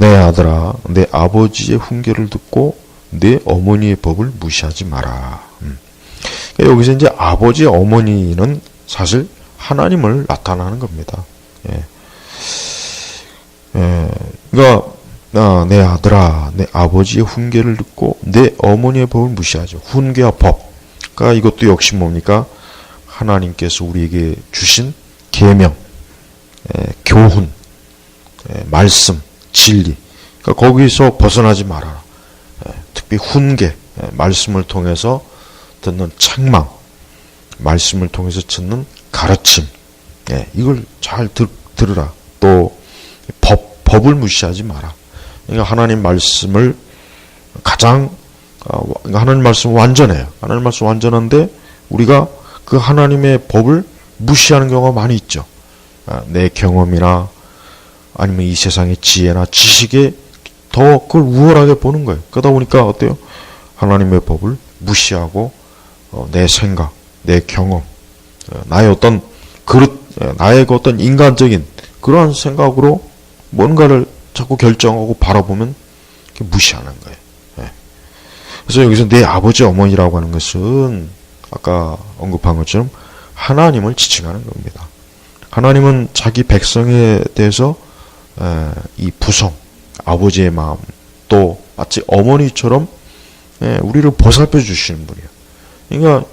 내 아들아, 내 아버지의 훈계를 듣고 내 어머니의 법을 무시하지 마라. 음. 그러니까 여기서 이제 아버지, 어머니는 사실 하나님을 나타나는 겁니다. 예. 예. 그러니까 아, 내 아들아, 내 아버지의 훈계를 듣고 내 어머니의 법을 무시하죠. 훈계와 법. 그러니까 이것도 역시 뭡니까? 하나님께서 우리에게 주신 계명, 예, 교훈, 예, 말씀, 진리. 그러니까 거기서 벗어나지 말아라. 예, 특히 훈계, 예, 말씀을 통해서 듣는 책망, 말씀을 통해서 듣는 가르침. 예, 이걸 잘 들, 들으라. 또 법, 법을 무시하지 마라. 그러니까 하나님 말씀을 가장 어, 그러니까 하나님 말씀 완전해요. 하나님 말씀 완전한데 우리가 그 하나님의 법을 무시하는 경우가 많이 있죠. 아, 내 경험이나 아니면 이 세상의 지혜나 지식에 더 그걸 우월하게 보는 거예요. 그러다 보니까 어때요? 하나님의 법을 무시하고 어, 내 생각, 내 경험, 어, 나의 어떤 그릇, 어, 나의 그 어떤 인간적인 그러한 생각으로 뭔가를 자꾸 결정하고 바라보면 무시하는 거예요. 예. 그래서 여기서 내 아버지 어머니라고 하는 것은 아까 언급한 것처럼 하나님을 지칭하는 겁니다. 하나님은 자기 백성에 대해서 에, 이 부성, 아버지의 마음, 또 마치 어머니처럼 예, 우리를 보살펴 주시는 분이에요. 그러니까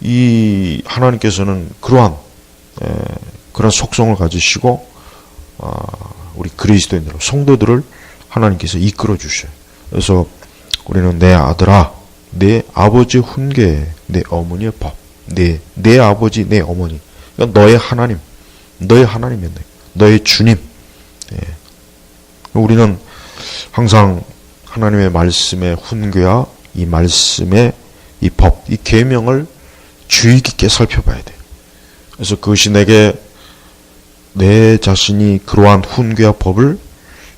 이 하나님께서는 그러한 에, 그런 속성을 가지시고 아, 우리 그리스도인들, 성도들을 하나님께서 이끌어 주셔요. 그래서 우리는 내 아들아, 내 아버지 훈계, 내 어머니의 법, 내, 내 아버지, 내 어머니. 그러니까 너의 하나님, 너의 하나님이었네. 너의 주님. 예. 우리는 항상 하나님의 말씀의 훈계와 이 말씀의 이 법, 이 계명을 주의 깊게 살펴봐야 돼. 그래서 그것이 내게 내 자신이 그러한 훈계와 법을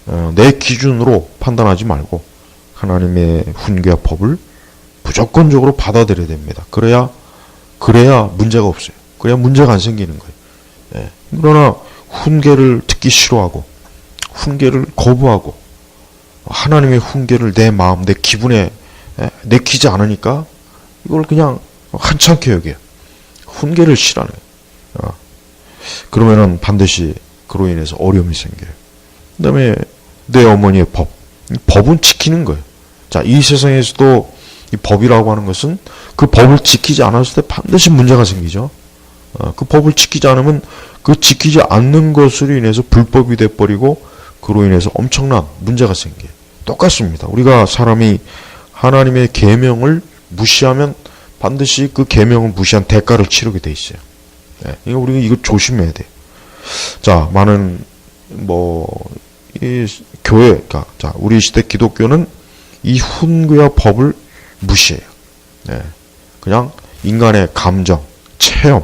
어, 내 기준으로 판단하지 말고 하나님의 훈계와 법을 무조건적으로 받아들여야 됩니다. 그래야 그래야 문제가 없어요. 그래야 문제가 안 생기는 거예요. 예. 그러나 훈계를 듣기 싫어하고 훈계를 거부하고 하나님의 훈계를 내 마음, 내 기분에 예, 내키지 않으니까 이걸 그냥 한참게 여겨요. 훈계를 싫어하는 거예요. 어. 그러면은 반드시 그로 인해서 어려움이 생겨요. 그 다음에 내 어머니의 법. 법은 지키는 거예요. 자, 이 세상에서도 이 법이라고 하는 것은 그 법을 지키지 않았을 때 반드시 문제가 생기죠. 어, 그 법을 지키지 않으면 그 지키지 않는 것으로 인해서 불법이 돼버리고 그로 인해서 엄청난 문제가 생겨요. 똑같습니다. 우리가 사람이 하나님의 계명을 무시하면 반드시 그 계명을 무시한 대가를 치르게 돼 있어요. 예, 이거 우리가 이거 조심해야 돼. 자, 많은 뭐 이 교회, 그러니까 자 우리 시대 기독교는 이 훈계와 법을 무시해요. 예, 그냥 인간의 감정, 체험,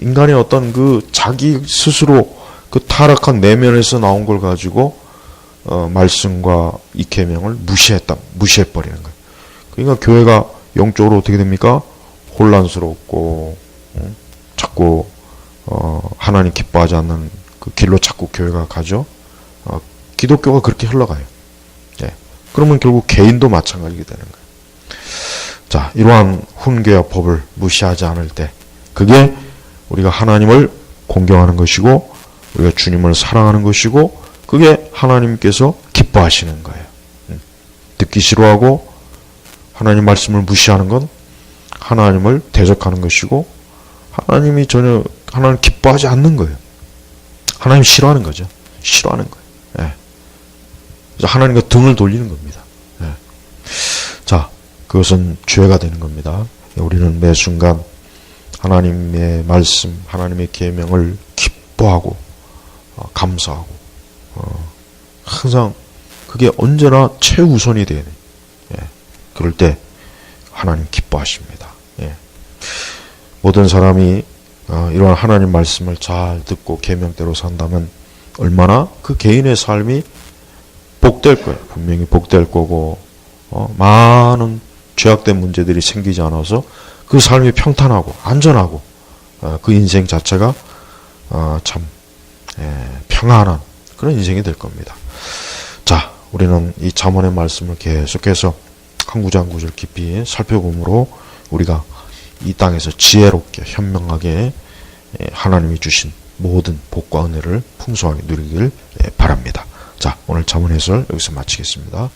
인간의 어떤 그 자기 스스로 그 타락한 내면에서 나온 걸 가지고 어, 말씀과 이 계명을 무시했다, 무시해 버리는 거예요. 그러니까 교회가 영적으로 어떻게 됩니까? 혼란스럽고 음? 자꾸 어, 하나님 기뻐하지 않는 그 길로 자꾸 교회가 가죠. 어, 기독교가 그렇게 흘러가요. 예. 그러면 결국 개인도 마찬가지게 되는 거예요. 자, 이러한 훈계와 법을 무시하지 않을 때, 그게 우리가 하나님을 공경하는 것이고, 우리가 주님을 사랑하는 것이고, 그게 하나님께서 기뻐하시는 거예요. 음. 듣기 싫어하고, 하나님 말씀을 무시하는 건 하나님을 대적하는 것이고, 하나님이 전혀 하나님 기뻐하지 않는 거예요. 하나님 싫어하는 거죠. 싫어하는 거예요. 예. 그래서 하나님과 등을 돌리는 겁니다. 예. 자, 그것은 죄가 되는 겁니다. 우리는 매 순간 하나님의 말씀, 하나님의 계명을 기뻐하고 어, 감사하고 어, 항상 그게 언제나 최우선이 되는 예. 그럴 때 하나님 기뻐하십니다. 예. 모든 사람이 어, 이러한 하나님 말씀을 잘 듣고 계명대로 산다면 얼마나 그 개인의 삶이 복될 거예요. 분명히 복될 거고 어, 많은 죄악된 문제들이 생기지 않아서 그 삶이 평탄하고 안전하고 어, 그 인생 자체가 어, 참 예, 평안한 그런 인생이 될 겁니다. 자, 우리는 이 잠언의 말씀을 계속해서 한 구절 한 구절 깊이 살펴보므로 우리가 이 땅에서 지혜롭게 현명하게 예, 하나님이 주신 모든 복과 은혜를 풍성하게 누리길 예, 바랍니다. 자, 오늘 잠언 해설 여기서 마치겠습니다.